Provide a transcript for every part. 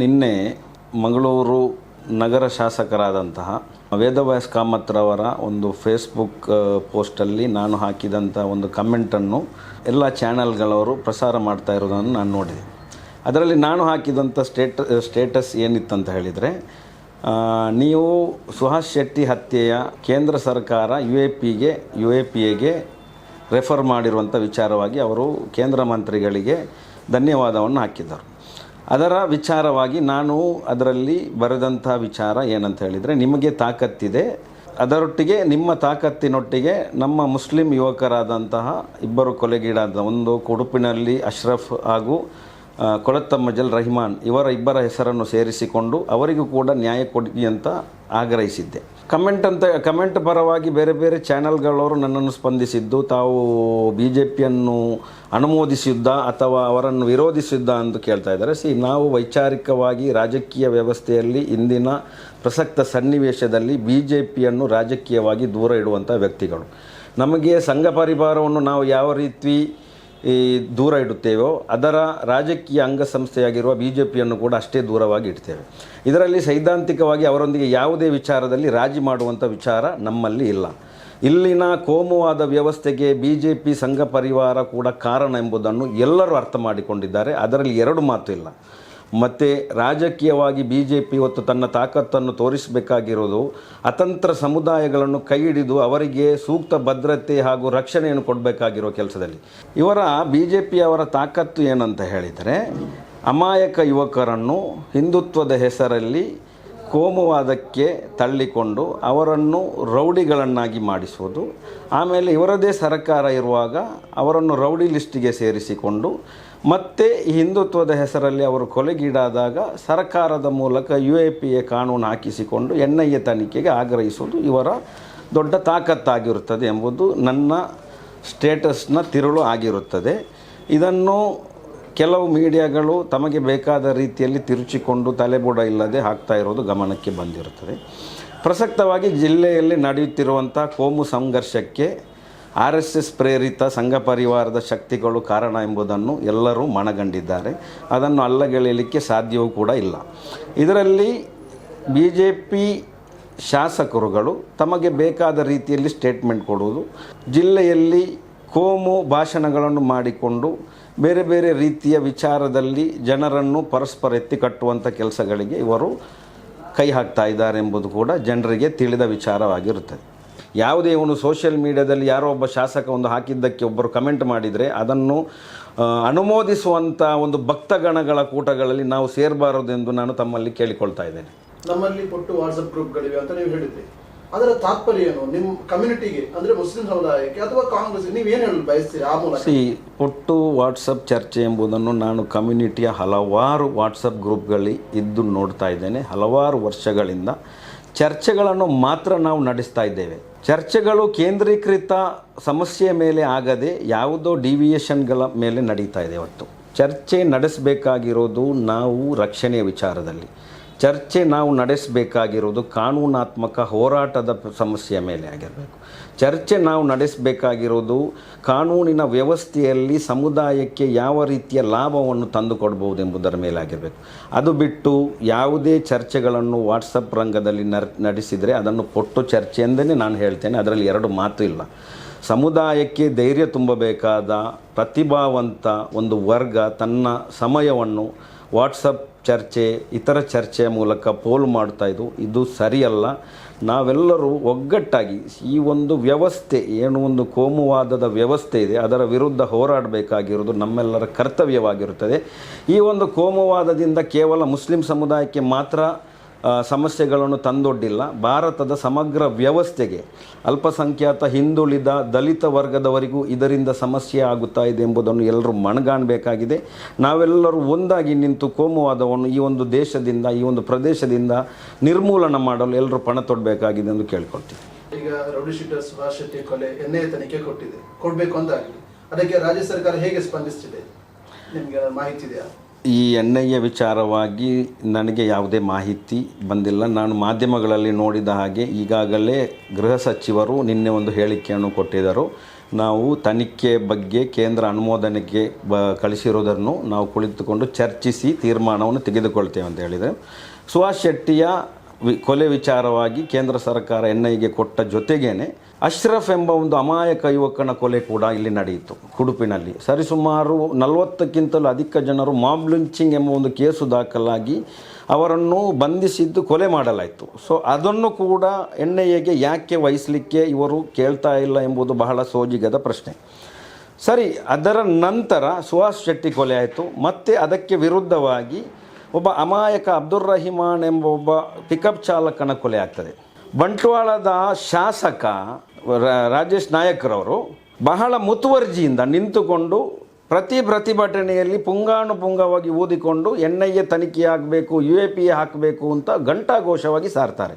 ನಿನ್ನೆ ಮಂಗಳೂರು ನಗರ ಶಾಸಕರಾದಂತಹ ವೇದವ್ಯಾಸ್ ಕಾಮತ್ರವರ ಒಂದು ಫೇಸ್ಬುಕ್ ಪೋಸ್ಟಲ್ಲಿ ನಾನು ಹಾಕಿದಂಥ ಒಂದು ಕಮೆಂಟನ್ನು ಎಲ್ಲ ಚಾನಲ್ಗಳವರು ಪ್ರಸಾರ ಮಾಡ್ತಾ ಇರೋದನ್ನು ನಾನು ನೋಡಿದೆ. ಅದರಲ್ಲಿ ನಾನು ಹಾಕಿದಂಥ ಸ್ಟೇಟ, ಸ್ಟೇಟಸ್ ಏನಿತ್ತಂತ ಹೇಳಿದರೆ ನೀವು ಸುಹಾಸ್ ಶೆಟ್ಟಿ ಹತ್ಯೆಯ ಕೇಂದ್ರ ಸರ್ಕಾರ ಯು ಎ ಪಿಗೆ ಯು ಎ ಪಿ ಎಗೆ ರೆಫರ್ ಮಾಡಿರುವಂಥ ವಿಚಾರವಾಗಿ ಅವರು ಕೇಂದ್ರ ಮಂತ್ರಿಗಳಿಗೆ ಧನ್ಯವಾದವನ್ನು ಹಾಕಿದ್ದರು. ಅದರ ವಿಚಾರವಾಗಿ ನಾನು ಅದರಲ್ಲಿ ಬರೆದಂಥ ವಿಚಾರ ಏನಂತ ಹೇಳಿದರೆ, ನಿಮಗೆ ತಾಕತ್ತಿದೆ. ಅದರೊಟ್ಟಿಗೆ ನಿಮ್ಮ ತಾಕತ್ತಿನೊಟ್ಟಿಗೆ ನಮ್ಮ ಮುಸ್ಲಿಂ ಯುವಕರಾದಂತಹ ಇಬ್ಬರು ಕೊಲೆಗೀಡಾದ ಒಂದು ಕೊಡುಪಿನಲ್ಲಿ ಅಶ್ರಫ್ ಹಾಗೂ ಕೊಲತ್ತಮ್ಮಜಲ್ ರಹಿಮಾನ್ ಇವರ ಇಬ್ಬರ ಹೆಸರನ್ನು ಸೇರಿಸಿಕೊಂಡು ಅವರಿಗೂ ಕೂಡ ನ್ಯಾಯ ಕೊಡಿ ಅಂತ ಆಗ್ರಹಿಸಿದ್ದೆ. ಕಮೆಂಟ್ ಅಂತ, ಕಮೆಂಟ್ ಪರವಾಗಿ ಬೇರೆ ಬೇರೆ ಚಾನೆಲ್ಗಳವರು ನನ್ನನ್ನು ಸ್ಪಂದಿಸಿದ್ದು, ತಾವು ಬಿ ಜೆ ಪಿಯನ್ನು ಅನುಮೋದಿಸಿದ್ದ ಅಥವಾ ಅವರನ್ನು ವಿರೋಧಿಸಿದ್ದ ಅಂತ ಕೇಳ್ತಾ ಇದ್ದಾರೆ. ಸಿ, ನಾವು ವೈಚಾರಿಕವಾಗಿ ರಾಜಕೀಯ ವ್ಯವಸ್ಥೆಯಲ್ಲಿ ಇಂದಿನ ಪ್ರಸಕ್ತ ಸನ್ನಿವೇಶದಲ್ಲಿ ಬಿ ಜೆ ಪಿಯನ್ನು ರಾಜಕೀಯವಾಗಿ ದೂರ ಇಡುವಂಥ ವ್ಯಕ್ತಿಗಳು. ನಮಗೆ ಸಂಘ ಪರಿವಾರವನ್ನು ನಾವು ಯಾವ ರೀತಿ ಈ ದೂರ ಇಡುತ್ತೇವೋ, ಅದರ ರಾಜಕೀಯ ಅಂಗಸಂಸ್ಥೆಯಾಗಿರುವ ಬಿ ಜೆ ಪಿಯನ್ನು ಕೂಡ ಅಷ್ಟೇ ದೂರವಾಗಿ ಇಡ್ತೇವೆ. ಇದರಲ್ಲಿ ಸೈದ್ಧಾಂತಿಕವಾಗಿ ಅವರೊಂದಿಗೆ ಯಾವುದೇ ವಿಚಾರದಲ್ಲಿ ರಾಜಿ ಮಾಡುವಂಥ ವಿಚಾರ ನಮ್ಮಲ್ಲಿ ಇಲ್ಲ. ಇಲ್ಲಿನ ಕೋಮುವಾದ ವ್ಯವಸ್ಥೆಗೆ ಬಿ ಜೆ ಪಿ ಸಂಘ ಪರಿವಾರ ಕೂಡ ಕಾರಣ ಎಂಬುದನ್ನು ಎಲ್ಲರೂ ಅರ್ಥ ಮಾಡಿಕೊಂಡಿದ್ದಾರೆ. ಅದರಲ್ಲಿ ಎರಡು ಮಾತು ಇಲ್ಲ. ಮತ್ತು ರಾಜಕೀಯವಾಗಿ ಬಿ ಜೆ ಪಿ ಇವತ್ತು ತನ್ನ ತಾಕತ್ತನ್ನು ತೋರಿಸಬೇಕಾಗಿರೋದು ಅತಂತ್ರ ಸಮುದಾಯಗಳನ್ನು ಕೈ ಹಿಡಿದು ಅವರಿಗೆ ಸೂಕ್ತ ಭದ್ರತೆ ಹಾಗೂ ರಕ್ಷಣೆಯನ್ನು ಕೊಡಬೇಕಾಗಿರೋ ಕೆಲಸದಲ್ಲಿ. ಇವರ ಬಿ ಜೆ ಪಿಯವರ ತಾಕತ್ತು ಏನಂತ ಹೇಳಿದರೆ, ಅಮಾಯಕ ಯುವಕರನ್ನು ಹಿಂದುತ್ವದ ಹೆಸರಲ್ಲಿ ಕೋಮುವಾದಕ್ಕೆ ತಳ್ಳಿಕೊಂಡು ಅವರನ್ನು ರೌಡಿಗಳನ್ನಾಗಿ ಮಾಡಿಸುವುದು, ಆಮೇಲೆ ಇವರದೇ ಸರ್ಕಾರ ಇರುವಾಗ ಅವರನ್ನು ರೌಡಿ ಲಿಸ್ಟಿಗೆ ಸೇರಿಸಿಕೊಂಡು ಮತ್ತೆ ಹಿಂದುತ್ವದ ಹೆಸರಲ್ಲಿ ಅವರು ಕೊಲೆಗೀಡಾದಾಗ ಸರ್ಕಾರದ ಮೂಲಕ ಯು ಎ ಪಿ ಎ ಕಾನೂನು ಹಾಕಿಸಿಕೊಂಡು ಎನ್ ಐ ಎ ತನಿಖೆಗೆ ಆಗ್ರಹಿಸುವುದು ಇವರ ದೊಡ್ಡ ತಾಕತ್ತಾಗಿರುತ್ತದೆ ಎಂಬುದು ನನ್ನ ಸ್ಟೇಟಸ್ನ ತಿರುಳು ಆಗಿರುತ್ತದೆ. ಇದನ್ನು ಕೆಲವು ಮೀಡಿಯಾಗಳು ತಮಗೆ ಬೇಕಾದ ರೀತಿಯಲ್ಲಿ ತಿರುಚಿಕೊಂಡು ತಲೆಬುಡ ಇಲ್ಲದೆ ಹಾಕ್ತಾ ಇರೋದು ಗಮನಕ್ಕೆ ಬಂದಿರುತ್ತದೆ. ಪ್ರಸಕ್ತವಾಗಿ ಜಿಲ್ಲೆಯಲ್ಲಿ ನಡೆಯುತ್ತಿರುವಂಥ ಕೋಮು ಸಂಘರ್ಷಕ್ಕೆ ಆರ್ ಎಸ್ ಎಸ್ ಪ್ರೇರಿತ ಸಂಘ ಪರಿವಾರದ ಶಕ್ತಿಗಳು ಕಾರಣ ಎಂಬುದನ್ನು ಎಲ್ಲರೂ ಮನಗಂಡಿದ್ದಾರೆ ಅದನ್ನು ಅಲ್ಲಗೆಳೆಯಲಿಕ್ಕೆ ಸಾಧ್ಯವೂ ಕೂಡ ಇಲ್ಲ. ಇದರಲ್ಲಿ ಬಿ ಜೆ ಪಿ ಶಾಸಕರುಗಳು ತಮಗೆ ಬೇಕಾದ ರೀತಿಯಲ್ಲಿ ಸ್ಟೇಟ್ಮೆಂಟ್ ಕೊಡುವುದು, ಜಿಲ್ಲೆಯಲ್ಲಿ ಕೋಮು ಭಾಷಣಗಳನ್ನು ಮಾಡಿಕೊಂಡು ಬೇರೆ ಬೇರೆ ರೀತಿಯ ವಿಚಾರದಲ್ಲಿ ಜನರನ್ನು ಪರಸ್ಪರ ಎತ್ತಿ ಕಟ್ಟುವಂಥ ಕೆಲಸಗಳಿಗೆ ಇವರು ಕೈ ಹಾಕ್ತಾ ಇದ್ದಾರೆ ಎಂಬುದು ಕೂಡ ಜನರಿಗೆ ತಿಳಿದ ವಿಚಾರವಾಗಿರುತ್ತದೆ. ಯಾವುದೇ ಒಂದು ಸೋಷಿಯಲ್ ಮೀಡಿಯಾದಲ್ಲಿ ಯಾರೋ ಒಬ್ಬ ಶಾಸಕ ಒಂದು ಹಾಕಿದ್ದಕ್ಕೆ ಒಬ್ಬರು ಕಮೆಂಟ್ ಮಾಡಿದರೆ ಅದನ್ನು ಅನುಮೋದಿಸುವಂಥ ಒಂದು ಭಕ್ತಗಣಗಳ ಕೂಟಗಳಲ್ಲಿ ನಾವು ಸೇರಬಾರದೆಂದು ನಾನು ತಮ್ಮಲ್ಲಿ ಕೇಳಿಕೊಳ್ತಾ ಇದ್ದೇನೆ. ನಮ್ಮಲ್ಲಿ ಕೊಟ್ಟು ವಾಟ್ಸಪ್ ಗ್ರೂಪ್ಗಳಿವೆ ಅಂತ ನೀವು ಹೇಳಿದ್ರಿ. ಅದರ ತಾತ್ಪರ್ಯ ಏನು? ನಿಮ್ಮ ಕಮ್ಯುನಿಟಿಗೆ ಅಂದ್ರೆ ಮುಸ್ಲಿಂ ಸಮುದಾಯಕ್ಕೆ ಅಥವಾ ಕಾಂಗ್ರೆಸ್ ನೀವು ಏನು ಹೇಳಲು ಬಯಸ್ತೀರಿ ಆ ಮೂಲಕ? ಸಿ ಒಟ್ಟು ವಾಟ್ಸಪ್ ಚರ್ಚೆ ಎಂಬುದನ್ನು ನಾನು ಕಮ್ಯುನಿಟಿಯ ಹಲವಾರು ವಾಟ್ಸಪ್ ಗ್ರೂಪ್ಗಳಲ್ಲಿ ಇದ್ದು ನೋಡ್ತಾ ಇದ್ದೇನೆ. ಹಲವಾರು ವರ್ಷಗಳಿಂದ ಚರ್ಚೆಗಳನ್ನು ಮಾತ್ರ ನಾವು ನಡೆಸ್ತಾ ಇದ್ದೇವೆ. ಚರ್ಚೆಗಳು ಕೇಂದ್ರೀಕೃತ ಸಮಸ್ಯೆ ಮೇಲೆ ಆಗದೆ ಯಾವುದೋ ಡಿವಿಯೇಷನ್ಗಳ ಮೇಲೆ ನಡೀತಾ ಇದೆ ಇವತ್ತು ಚರ್ಚೆ ನಡೆಸಬೇಕಾಗಿರೋದು ನಾವು ರಕ್ಷಣೆಯ ವಿಚಾರದಲ್ಲಿ. ಚರ್ಚೆ ನಾವು ನಡೆಸಬೇಕಾಗಿರೋದು ಕಾನೂನಾತ್ಮಕ ಹೋರಾಟದ ಸಮಸ್ಯೆಯ ಮೇಲೆ ಆಗಿರಬೇಕು. ಚರ್ಚೆ ನಾವು ನಡೆಸಬೇಕಾಗಿರೋದು ಕಾನೂನಿನ ವ್ಯವಸ್ಥೆಯಲ್ಲಿ ಸಮುದಾಯಕ್ಕೆ ಯಾವ ರೀತಿಯ ಲಾಭವನ್ನು ತಂದುಕೊಡ್ಬೋದು ಎಂಬುದರ ಮೇಲೆ ಆಗಿರಬೇಕು ಅದು ಬಿಟ್ಟು ಯಾವುದೇ ಚರ್ಚೆಗಳನ್ನು ವಾಟ್ಸಪ್ ರಂಗದಲ್ಲಿ ನಡೆಸಿದರೆ ಅದನ್ನು ಪೊಟ್ಟು ಚರ್ಚೆ ಎಂದೇ ನಾನು ಹೇಳ್ತೇನೆ. ಅದರಲ್ಲಿ ಎರಡು ಮಾತು ಇಲ್ಲ. ಸಮುದಾಯಕ್ಕೆ ಧೈರ್ಯ ತುಂಬಬೇಕಾದ ಪ್ರತಿಭಾವಂತ ಒಂದು ವರ್ಗ ತನ್ನ ಸಮಯವನ್ನು ವಾಟ್ಸಪ್ ಚರ್ಚೆ, ಇತರ ಚರ್ಚೆಯ ಮೂಲಕ ಪೋಲು ಮಾಡ್ತಾ ಇದ್ದು, ಇದು ಸರಿಯಲ್ಲ. ನಾವೆಲ್ಲರೂ ಒಗ್ಗಟ್ಟಾಗಿ ಈ ಒಂದು ವ್ಯವಸ್ಥೆ, ಏನು ಒಂದು ಕೋಮುವಾದದ ವ್ಯವಸ್ಥೆ ಇದೆ, ಅದರ ವಿರುದ್ಧ ಹೋರಾಡಬೇಕಾಗಿರೋದು ನಮ್ಮೆಲ್ಲರ ಕರ್ತವ್ಯವಾಗಿರುತ್ತದೆ. ಈ ಒಂದು ಕೋಮುವಾದದಿಂದ ಕೇವಲ ಮುಸ್ಲಿಂ ಸಮುದಾಯಕ್ಕೆ ಮಾತ್ರ ಸಮಸ್ಯೆಗಳನ್ನು ತಂದೊಡ್ಡಿಲ್ಲ. ಭಾರತದ ಸಮಗ್ರ ವ್ಯವಸ್ಥೆಗೆ ಅಲ್ಪಸಂಖ್ಯಾತ ಹಿಂದುಳಿದ ದಲಿತ ವರ್ಗದವರಿಗೂ ಇದರಿಂದ ಸಮಸ್ಯೆ ಆಗುತ್ತಾ ಇದೆ ಎಂಬುದನ್ನು ಎಲ್ಲರೂ ಮನಗಾಣಬೇಕಾಗಿದೆ. ನಾವೆಲ್ಲರೂ ಒಂದಾಗಿ ನಿಂತು ಕೋಮುವಾದವನ್ನು ಈ ಒಂದು ದೇಶದಿಂದ, ಈ ಒಂದು ಪ್ರದೇಶದಿಂದ ನಿರ್ಮೂಲನ ಮಾಡಲು ಎಲ್ಲರೂ ಪಣ ತೊಡಬೇಕಾಗಿದೆ ಎಂದು ಕೇಳ್ಕೊಳ್ತೀವಿ ಈಗ ರೌಡಿ ಸುಭಾಷ್ ಶೆಟ್ಟಿ ಕೊಲೆ ಎನ್ನೇ ತನಿಖೆ ಕೊಟ್ಟಿದೆ. ಕೊಡಬೇಕು ಅಂತ ಅದಕ್ಕೆ ರಾಜ್ಯ ಸರ್ಕಾರ ಹೇಗೆ ಸ್ಪಂದಿಸ್ತಿದೆ? ನಿಮ್ಗೆ ಮಾಹಿತಿ ಇದೆಯಾ? ಈ ಎನ್ ಐ ಎ ವಿಚಾರವಾಗಿ ನನಗೆ ಯಾವುದೇ ಮಾಹಿತಿ ಬಂದಿಲ್ಲ. ನಾನು ಮಾಧ್ಯಮಗಳಲ್ಲಿ ನೋಡಿದ ಹಾಗೆ ಈಗಾಗಲೇ ಗೃಹ ಸಚಿವರು ನಿನ್ನೆ ಒಂದು ಹೇಳಿಕೆಯನ್ನು ಕೊಟ್ಟಿದ್ದರು. ನಾವು ತನಿಖೆ ಬಗ್ಗೆ ಕೇಂದ್ರ ಅನುಮೋದನೆಗೆ ಬ, ಕಳಿಸಿರುವುದನ್ನು ನಾವು ಕುಳಿತುಕೊಂಡು ಚರ್ಚಿಸಿ ತೀರ್ಮಾನವನ್ನು ತೆಗೆದುಕೊಳ್ತೇವೆ ಅಂತ ಹೇಳಿದರೆ ಸುಹಾಸ್ ಶೆಟ್ಟಿಯ ವಿ, ಕೊಲೆ ವಿಚಾರವಾಗಿ ಕೇಂದ್ರ ಸರ್ಕಾರ ಎನ್ ಐಗೆ ಕೊಟ್ಟ ಜೊತೆಗೇನೆ ಅಶ್ರಫ್ ಎಂಬ ಒಂದು ಅಮಾಯಕ ಯುವಕನ ಕೊಲೆ ಕೂಡ ಇಲ್ಲಿ ನಡೆಯಿತು. ಕುಡುಪಿನಲ್ಲಿ ಸರಿಸುಮಾರು ನಲವತ್ತಕ್ಕಿಂತಲೂ ಅಧಿಕ ಜನರು ಮಾಬ್ ಲಿಂಚಿಂಗ್ ಎಂಬ ಒಂದು ಕೇಸು ದಾಖಲಾಗಿ ಅವರನ್ನು ಬಂಧಿಸಿದ್ದು ಕೊಲೆ ಮಾಡಲಾಯಿತು. ಸೊ, ಅದನ್ನು ಕೂಡ ಎನ್ ಯಾಕೆ ವಹಿಸಲಿಕ್ಕೆ ಇವರು ಕೇಳ್ತಾ ಇಲ್ಲ ಎಂಬುದು ಬಹಳ ಸೋಜಿಗದ ಪ್ರಶ್ನೆ. ಸರಿ, ಅದರ ನಂತರ ಸುಹಾಸ್ ಶೆಟ್ಟಿ ಕೊಲೆ ಆಯಿತು. ಮತ್ತೆ ಅದಕ್ಕೆ ವಿರುದ್ಧವಾಗಿ ಒಬ್ಬ ಅಮಾಯಕ ಅಬ್ದುಲ್ ರಹಿಮಾನ್ ಎಂಬ ಒಬ್ಬ ಪಿಕಪ್ ಚಾಲಕನ ಕೊಲೆ ಆಗ್ತದೆ. ಬಂಟ್ವಾಳದ ಶಾಸಕ ರಾಜೇಶ್ ನಾಯಕ್ರವರು ಬಹಳ ಮುತುವರ್ಜಿಯಿಂದ ನಿಂತುಕೊಂಡು ಪ್ರತಿ ಪ್ರತಿಭಟನೆಯಲ್ಲಿ ಪುಂಗಾನುಪುಂಗವಾಗಿ ಊದಿಕೊಂಡು ಎನ್ ಐ ಎ ತನಿಖೆಯಾಗಬೇಕು ಯು ಎ ಪಿ ಎ ಹಾಕಬೇಕು ಅಂತ ಘಂಟಾಘೋಷವಾಗಿ ಸಾರ್ತಾರೆ.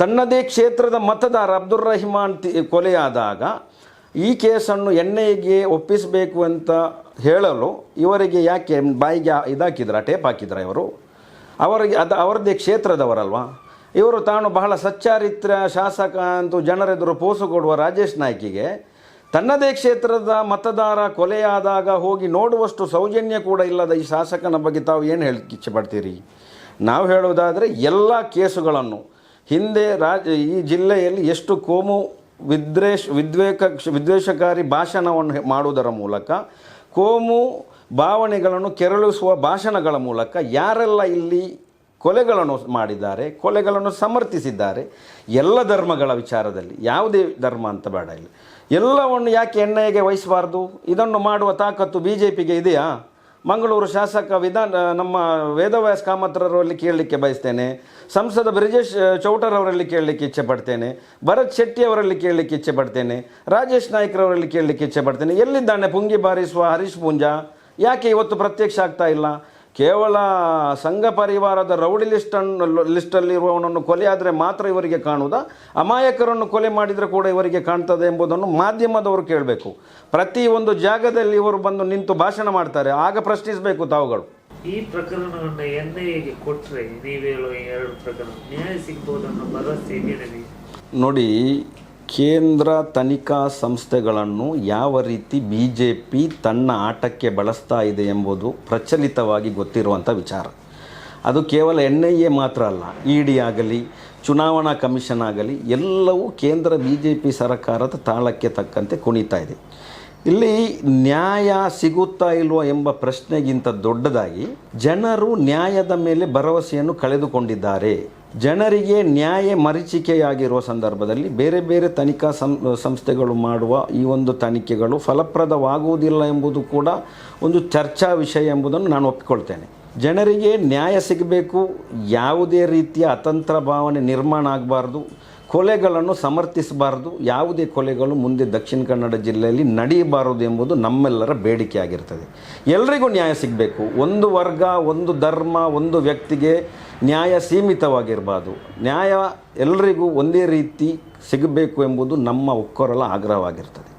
ತನ್ನದೇ ಕ್ಷೇತ್ರದ ಮತದಾರ ಅಬ್ದುಲ್ ರಹಿಮಾನ್ ಕೊಲೆಯಾದಾಗ ಈ ಕೇಸನ್ನು ಎನ್ ಐಗೆ ಒಪ್ಪಿಸಬೇಕು ಅಂತ ಹೇಳಲು ಇವರಿಗೆ ಯಾಕೆ ಬಾಯಿಗೆ ಇದಾಕಿದ್ರ, ಟೇಪ್ ಹಾಕಿದ್ರ ಇವರು? ಅವರಿಗೆ ಅದು ಅವರದೇ ಕ್ಷೇತ್ರದವರಲ್ವಾ? ಇವರು ತಾನು ಬಹಳ ಸಚ್ಚಾರಿತ್ರ ಶಾಸಕ ಅಂತೂ ಜನರೆದುರು ಪೋಸು ಕೊಡುವ ರಾಜೇಶ್ ನಾಯ್ಕಿಗೆ ತನ್ನದೇ ಕ್ಷೇತ್ರದ ಮತದಾರ ಕೊಲೆಯಾದಾಗ ಹೋಗಿ ನೋಡುವಷ್ಟು ಸೌಜನ್ಯ ಕೂಡ ಇಲ್ಲದ ಈ ಶಾಸಕನ ಬಗ್ಗೆ ತಾವು ಏನು ಹೇಳಕ್ಕೆ ಇಚ್ಛೆಪಡ್ತೀರಿ ನಾವು ಹೇಳುವುದಾದರೆ ಎಲ್ಲ ಕೇಸುಗಳನ್ನು ಹಿಂದೆ ರಾಜ ಈ ಜಿಲ್ಲೆಯಲ್ಲಿ ಎಷ್ಟು ಕೋಮು ವಿದ್ವೇಷ ವಿದ್ವೇಕ ವಿದ್ವೇಷಕಾರಿ ಭಾಷಣವನ್ನು ಮಾಡುವುದರ ಮೂಲಕ ಕೋಮು ಭಾವನೆಗಳನ್ನು ಕೆರಳಿಸುವ ಭಾಷಣಗಳ ಮೂಲಕ ಯಾರೆಲ್ಲ ಇಲ್ಲಿ ಕೊಲೆಗಳನ್ನು ಮಾಡಿದ್ದಾರೆ, ಕೊಲೆಗಳನ್ನು ಸಮರ್ಥಿಸಿದ್ದಾರೆ. ಎಲ್ಲ ಧರ್ಮಗಳ ವಿಚಾರದಲ್ಲಿ ಯಾವುದೇ ಧರ್ಮ ಅಂತ ಬೇಡ ಇಲ್ಲ. ಎಲ್ಲವನ್ನು ಯಾಕೆ ಎಣ್ಣೆಗೆ ವಹಿಸಬಾರ್ದು? ಇದನ್ನು ಮಾಡುವ ತಾಕತ್ತು ಬಿ ಜೆ ಪಿಗೆ ಇದೆಯಾ? ಮಂಗಳೂರು ಶಾಸಕ ವಿಧಾನ, ನಮ್ಮ ವೇದವ್ಯಾಸ ಕಾಮತ್ರರಲ್ಲಿ ಕೇಳಲಿಕ್ಕೆ ಬಯಸ್ತೇನೆ. ಸಂಸದ ಬ್ರಿಜೇಶ್ ಚೌಟರ್ ಅವರಲ್ಲಿ ಕೇಳಲಿಕ್ಕೆ ಇಚ್ಛೆ ಪಡ್ತೇನೆ. ಭರತ್ ಶೆಟ್ಟಿ ಅವರಲ್ಲಿ ಕೇಳಲಿಕ್ಕೆ ಇಚ್ಛೆ ಪಡ್ತೇನೆ. ರಾಜೇಶ್ ನಾಯ್ಕರವರಲ್ಲಿ ಕೇಳಲಿಕ್ಕೆ ಇಚ್ಛೆ ಪಡ್ತೇನೆ. ಎಲ್ಲಿದ್ದಾನೆ ಪುಂಗಿ ಬಾರಿಸುವ ಹರೀಶ್ ಪೂಂಜಾ? ಯಾಕೆ ಇವತ್ತು ಪ್ರತ್ಯಕ್ಷ ಆಗ್ತಾ ಇಲ್ಲ? ಕೇವಲ ಸಂಘ ಪರಿವಾರದ ರೌಡಿ ಲಿಸ್ಟನ್ನು ಲಿಸ್ಟಲ್ಲಿರುವವನನ್ನು ಕೊಲೆ ಆದರೆ ಮಾತ್ರ ಇವರಿಗೆ ಕಾಣುವುದಾ? ಅಮಾಯಕರನ್ನು ಕೊಲೆ ಮಾಡಿದರೆ ಕೂಡ ಇವರಿಗೆ ಕಾಣ್ತದೆ ಎಂಬುದನ್ನು ಮಾಧ್ಯಮದವರು ಕೇಳಬೇಕು. ಪ್ರತಿ ಒಂದು ಜಾಗದಲ್ಲಿ ಇವರು ಬಂದು ನಿಂತು ಭಾಷಣ ಮಾಡ್ತಾರೆ. ಆಗ ಪ್ರಶ್ನಿಸಬೇಕು ತಾವುಗಳು. ಈ ಪ್ರಕರಣವನ್ನು ಎನ್ ಕೊಟ್ಟರೆ ಕೊಟ್ರೆ ನೀವು ಹೇಳುವ ಈ ಎರಡು ಪ್ರಕರಣ ನ್ಯಾಯ ಸಿಗ್ಬೋದನ್ನು ಭರವಸೆ ನೋಡಿ ಕೇಂದ್ರ ತನಿಖಾ ಸಂಸ್ಥೆಗಳನ್ನು ಯಾವ ರೀತಿ ಬಿ ಜೆ ಪಿ ತನ್ನ ಆಟಕ್ಕೆ ಬಳಸ್ತಾ ಇದೆ ಎಂಬುದು ಪ್ರಚಲಿತವಾಗಿ ಗೊತ್ತಿರುವಂಥ ವಿಚಾರ. ಅದು ಕೇವಲ ಎನ್ ಐ ಎ ಮಾತ್ರ ಅಲ್ಲ, ಇ ಡಿ ಆಗಲಿ, ಚುನಾವಣಾ ಕಮಿಷನ್ ಆಗಲಿ, ಎಲ್ಲವೂ ಕೇಂದ್ರ ಬಿ ಜೆ ಪಿ ಸರ್ಕಾರದ ತಾಳಕ್ಕೆ ತಕ್ಕಂತೆ ಕುಣಿತಾ ಇದೆ. ಇಲ್ಲಿ ನ್ಯಾಯ ಸಿಗುತ್ತಾ ಇಲ್ವೋ ಎಂಬ ಪ್ರಶ್ನೆಗಿಂತ ದೊಡ್ಡದಾಗಿ ಜನರು ನ್ಯಾಯದ ಮೇಲೆ ಭರವಸೆಯನ್ನು ಕಳೆದುಕೊಂಡಿದ್ದಾರೆ. ಜನರಿಗೆ ನ್ಯಾಯ ಮರೀಚಿಕೆಯಾಗಿರುವ ಸಂದರ್ಭದಲ್ಲಿ ಬೇರೆ ಬೇರೆ ತನಿಖಾ ಸಂಸ್ಥೆಗಳು ಮಾಡುವ ಈ ಒಂದು ತನಿಖೆಗಳು ಫಲಪ್ರದವಾಗುವುದಿಲ್ಲ ಎಂಬುದು ಕೂಡ ಒಂದು ಚರ್ಚಾ ವಿಷಯ ಎಂಬುದನ್ನು ನಾನು ಒಪ್ಪಿಕೊಳ್ತೇನೆ. ಜನರಿಗೆ ನ್ಯಾಯ ಸಿಗಬೇಕು, ಯಾವುದೇ ರೀತಿಯ ಅತಂತ್ರ ಭಾವನೆ ನಿರ್ಮಾಣ ಆಗಬಾರ್ದು, ಕೊಲೆಗಳನ್ನು ಸಮರ್ಥಿಸಬಾರ್ದು, ಯಾವುದೇ ಕೊಲೆಗಳು ಮುಂದೆ ದಕ್ಷಿಣ ಕನ್ನಡ ಜಿಲ್ಲೆಯಲ್ಲಿ ನಡೆಯಬಾರದು ಎಂಬುದು ನಮ್ಮೆಲ್ಲರ ಬೇಡಿಕೆ ಆಗಿರ್ತದೆ. ಎಲ್ರಿಗೂ ನ್ಯಾಯ ಸಿಗಬೇಕು. ಒಂದು ವರ್ಗ, ಒಂದು ಧರ್ಮ, ಒಂದು ವ್ಯಕ್ತಿಗೆ ನ್ಯಾಯ ಸೀಮಿತವಾಗಿರಬಾರ್ದು. ನ್ಯಾಯ ಎಲ್ಲರಿಗೂ ಒಂದೇ ರೀತಿ ಸಿಗಬೇಕು ಎಂಬುದು ನಮ್ಮ ಒಕ್ಕೊರಲ ಆಗ್ರಹವಾಗಿರ್ತದೆ.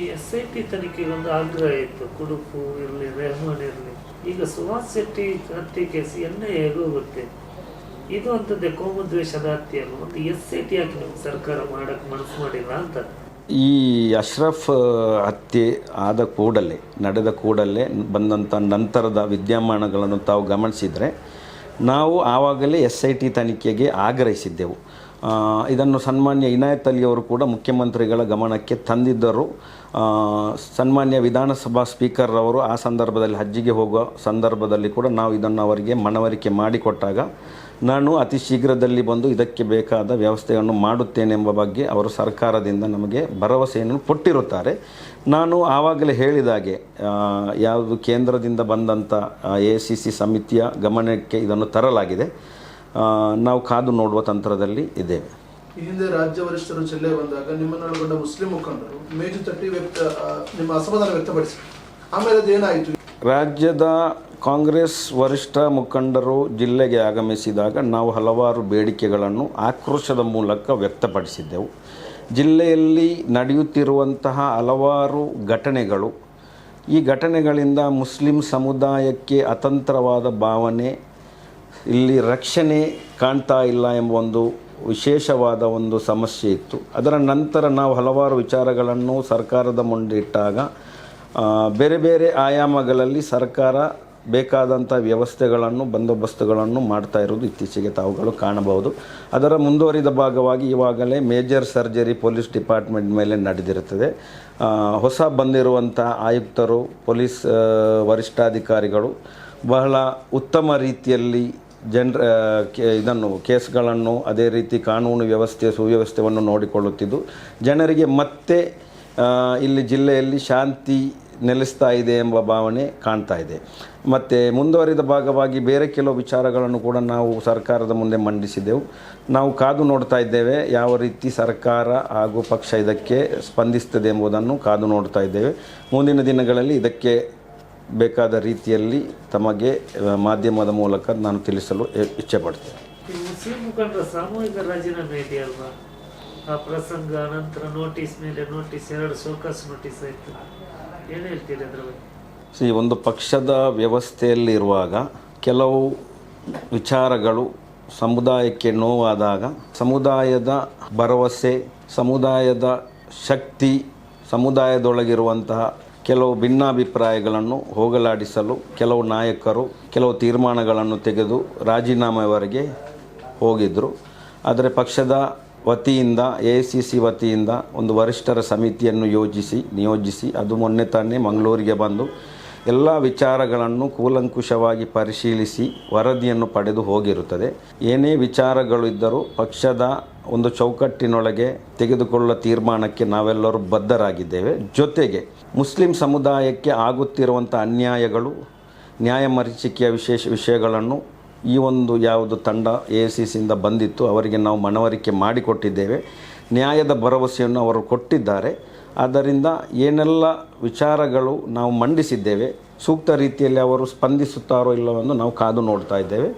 ಈ ಎಸ್ ಐ ಟಿ ತನಿಖೆಗೆ ಒಂದು ಆಗ್ರಹ ಇತ್ತು. ಕುಡುಪು ಇರಲಿ ರೆಹಮಾನ್ ಇರಲಿ. ಈಗ ಸುಹಾಸ್ ಶೆಟ್ಟಿ ಹತ್ಯೆ ಕೇಸ್ ಹೋಗುತ್ತೆ. ಇದು ಅಂತದ್ದೇ ಕೋಮದ್ವೇಷದ ಹತ್ಯೆ ಅಲ್ಲ ಒಂದು ಎಸ್ ಐ ಟಿ ಸರ್ಕಾರ ಮಾಡಕ್ಕೆ ಮನಸ್ಸು ಮಾಡಿಲ್ಲ ಅಂತ? ಈ ಅಶ್ರಫ್ ಹತ್ಯೆ ಆದ ಕೂಡಲೇ ನಡೆದ ಕೂಡಲೇ ಬಂದಂಥ ನಂತರದ ವಿದ್ಯಮಾನಗಳನ್ನು ತಾವು ಗಮನಿಸಿದರೆ ನಾವು ಆವಾಗಲೇ ಎಸ್ ಐ ಟಿ ತನಿಖೆಗೆ ಆಗ್ರಹಿಸಿದ್ದೆವು. ಇದನ್ನು ಸನ್ಮಾನ್ಯ ಇನಾಯತ್ ಅಲಿ ಅವರು ಕೂಡ ಮುಖ್ಯಮಂತ್ರಿಗಳ ಗಮನಕ್ಕೆ ತಂದಿದ್ದರು. ಸನ್ಮಾನ್ಯ ವಿಧಾನಸಭಾ ಸ್ಪೀಕರ್ ಅವರು ಆ ಸಂದರ್ಭದಲ್ಲಿ ಹಜ್ಜಿಗೆ ಹೋಗುವ ಸಂದರ್ಭದಲ್ಲಿ ಕೂಡ ನಾವು ಇದನ್ನು ಅವರಿಗೆ ಮನವರಿಕೆ ಮಾಡಿಕೊಟ್ಟಾಗ ನಾನು ಅತಿ ಶೀಘ್ರದಲ್ಲಿ ಬಂದು ಇದಕ್ಕೆ ಬೇಕಾದ ವ್ಯವಸ್ಥೆಯನ್ನು ಮಾಡುತ್ತೇನೆ ಎಂಬ ಬಗ್ಗೆ ಅವರು ಸರ್ಕಾರದಿಂದ ನಮಗೆ ಭರವಸೆಯನ್ನು ಕೊಟ್ಟಿರುತ್ತಾರೆ. ನಾನು ಆವಾಗಲೇ ಹೇಳಿದಾಗೆ ಯಾವುದು ಕೇಂದ್ರದಿಂದ ಬಂದಂಥ ಎ ಸಿ ಸಿ ಸಮಿತಿಯ ಗಮನಕ್ಕೆ ಇದನ್ನು ತರಲಾಗಿದೆ. ನಾವು ಕಾದು ನೋಡುವ ತಂತ್ರದಲ್ಲಿ ಇದ್ದೇವೆ. ಈ ಹಿಂದೆ ರಾಜ್ಯ ವರಿಷ್ಠರು ಜಿಲ್ಲೆ ಬಂದಾಗ ನಿಮ್ಮನ್ನೊಳಗೊಂಡ ಮುಸ್ಲಿಂ ಮುಖಂಡರು ಮೇಜು ತಟ್ಟಿ ವ್ಯಕ್ತ ನಿಮ್ಮ ಅಸಮಾಧಾನ ವ್ಯಕ್ತಪಡಿಸಿ ಆಮೇಲೆ ಅದೇನಾಯಿತು? ರಾಜ್ಯದ ಕಾಂಗ್ರೆಸ್ ವರಿಷ್ಠ ಮುಖಂಡರು ಜಿಲ್ಲೆಗೆ ಆಗಮಿಸಿದಾಗ ನಾವು ಹಲವಾರು ಬೇಡಿಕೆಗಳನ್ನು ಆಕ್ರೋಶದ ಮೂಲಕ ವ್ಯಕ್ತಪಡಿಸಿದ್ದೆವು. ಜಿಲ್ಲೆಯಲ್ಲಿ ನಡೆಯುತ್ತಿರುವಂತಹ ಹಲವಾರು ಘಟನೆಗಳು, ಈ ಘಟನೆಗಳಿಂದ ಮುಸ್ಲಿಂ ಸಮುದಾಯಕ್ಕೆ ಅತಂತ್ರವಾದ ಭಾವನೆ, ಇಲ್ಲಿ ರಕ್ಷಣೆ ಕಾಣ್ತಾ ಇಲ್ಲ ಎಂಬ ಒಂದು ವಿಶೇಷವಾದ ಒಂದು ಸಮಸ್ಯೆ ಇತ್ತು. ಅದರ ನಂತರ ನಾವು ಹಲವಾರು ವಿಚಾರಗಳನ್ನು ಸರ್ಕಾರದ ಮುಂದೆ ಇಟ್ಟಾಗ ಬೇರೆ ಬೇರೆ ಆಯಾಮಗಳಲ್ಲಿ ಸರ್ಕಾರ ಬೇಕಾದಂಥ ವ್ಯವಸ್ಥೆಗಳನ್ನು, ಬಂದೋಬಸ್ತುಗಳನ್ನು ಮಾಡ್ತಾ ಇರೋದು ಇತ್ತೀಚೆಗೆ ತಾವುಗಳು ಕಾಣಬಹುದು. ಅದರ ಮುಂದುವರಿದ ಭಾಗವಾಗಿ ಇವಾಗಲೇ ಮೇಜರ್ ಸರ್ಜರಿ ಪೊಲೀಸ್ ಡಿಪಾರ್ಟ್ಮೆಂಟ್ ಮೇಲೆ ನಡೆದಿರುತ್ತದೆ. ಹೊಸ ಬಂದಿರುವಂಥ ಆಯುಕ್ತರು, ಪೊಲೀಸ್ ವರಿಷ್ಠಾಧಿಕಾರಿಗಳು ಬಹಳ ಉತ್ತಮ ರೀತಿಯಲ್ಲಿ ಜನರ ಇದನ್ನು, ಕೇಸ್ಗಳನ್ನು, ಅದೇ ರೀತಿ ಕಾನೂನು ವ್ಯವಸ್ಥೆ ಸುವ್ಯವಸ್ಥೆಯನ್ನು ನೋಡಿಕೊಳ್ಳುತ್ತಿದ್ದು, ಜನರಿಗೆ ಮತ್ತೆ ಇಲ್ಲಿ ಜಿಲ್ಲೆಯಲ್ಲಿ ಶಾಂತಿ ನೆಲೆಸ್ತಾ ಇದೆ ಎಂಬ ಭಾವನೆ ಕಾಣ್ತಾ ಇದೆ. ಮತ್ತು ಮುಂದುವರಿದ ಭಾಗವಾಗಿ ಬೇರೆ ಕೆಲವು ವಿಚಾರಗಳನ್ನು ಕೂಡ ನಾವು ಸರ್ಕಾರದ ಮುಂದೆ ಮಂಡಿಸಿದೆವು. ನಾವು ಕಾದು ನೋಡ್ತಾ ಇದ್ದೇವೆ ಯಾವ ರೀತಿ ಸರ್ಕಾರ ಹಾಗೂ ಪಕ್ಷ ಇದಕ್ಕೆ ಸ್ಪಂದಿಸ್ತದೆ ಎಂಬುದನ್ನು ಕಾದು ನೋಡ್ತಾ ಇದ್ದೇವೆ. ಮುಂದಿನ ದಿನಗಳಲ್ಲಿ ಇದಕ್ಕೆ ಬೇಕಾದ ರೀತಿಯಲ್ಲಿ ತಮಗೆ ಮಾಧ್ಯಮದ ಮೂಲಕ ನಾನು ತಿಳಿಸಲು ಇಚ್ಛೆ ಪಡ್ತೇನೆ ಸಾಮೂಹಿಕ ರಾಜೀನಾಮೆ ಇದೆಯಲ್ವಾ? ಆ ಪ್ರಸಂಗ, ನಂತರ ನೋಟಿಸ್ ಮೇಲೆ ನೋಟಿಸ್ ಎರಡು ಸೋಕಸ್ ನೋಟಿಸ್ ಆಯ್ತು. ಸಿ, ಒಂದು ಪಕ್ಷದ ವ್ಯವಸ್ಥೆಯಲ್ಲಿರುವಾಗ ಕೆಲವು ವಿಚಾರಗಳು ಸಮುದಾಯಕ್ಕೆ ನೋವಾದಾಗ, ಸಮುದಾಯದ ಭರವಸೆ, ಸಮುದಾಯದ ಶಕ್ತಿ, ಸಮುದಾಯದೊಳಗಿರುವಂತಹ ಕೆಲವು ಭಿನ್ನಾಭಿಪ್ರಾಯಗಳನ್ನು ಹೋಗಲಾಡಿಸಲು ಕೆಲವು ನಾಯಕರು, ಕೆಲವು ತೀರ್ಮಾನಗಳನ್ನು ತೆಗೆದು ರಾಜೀನಾಮೆವರೆಗೆ ಹೋಗಿದ್ದರು ಆದರೆ ಪಕ್ಷದ ವತಿಯಿಂದ, ಎ ಸಿ ಸಿ ವತಿಯಿಂದ ಒಂದು ವರಿಷ್ಠರ ಸಮಿತಿಯನ್ನು ಯೋಜಿಸಿ, ನಿಯೋಜಿಸಿ, ಅದು ಮೊನ್ನೆ ತಾನೇ ಮಂಗಳೂರಿಗೆ ಬಂದು ಎಲ್ಲ ವಿಚಾರಗಳನ್ನು ಕೂಲಂಕುಷವಾಗಿ ಪರಿಶೀಲಿಸಿ ವರದಿಯನ್ನು ಪಡೆದು ಹೋಗಿರುತ್ತದೆ. ಏನೇ ವಿಚಾರಗಳು ಇದ್ದರೂ ಪಕ್ಷದ ಒಂದು ಚೌಕಟ್ಟಿನೊಳಗೆ ತೆಗೆದುಕೊಳ್ಳುವ ತೀರ್ಮಾನಕ್ಕೆ ನಾವೆಲ್ಲರೂ ಬದ್ಧರಾಗಿದ್ದೇವೆ. ಜೊತೆಗೆ ಮುಸ್ಲಿಂ ಸಮುದಾಯಕ್ಕೆ ಆಗುತ್ತಿರುವಂಥ ಅನ್ಯಾಯಗಳು, ನ್ಯಾಯ ಮರೀಚಿಕೆಯ ವಿಶೇಷ ವಿಷಯಗಳನ್ನು ಈ ಒಂದು ಯಾವುದು ತಂಡ ಎ ಸಿ ಸಿಯಿಂದ ಬಂದಿತ್ತು, ಅವರಿಗೆ ನಾವು ಮನವರಿಕೆ ಮಾಡಿಕೊಟ್ಟಿದ್ದೇವೆ. ನ್ಯಾಯದ ಭರವಸೆಯನ್ನು ಅವರು ಕೊಟ್ಟಿದ್ದಾರೆ. ಆದ್ದರಿಂದ ಏನೆಲ್ಲ ವಿಚಾರಗಳು ನಾವು ಮಂಡಿಸಿದ್ದೇವೆ, ಸೂಕ್ತ ರೀತಿಯಲ್ಲಿ ಅವರು ಸ್ಪಂದಿಸುತ್ತಾರೋ ಇಲ್ಲವೆಂದು ನಾವು ಕಾದು ನೋಡ್ತಾ ಇದ್ದೇವೆ.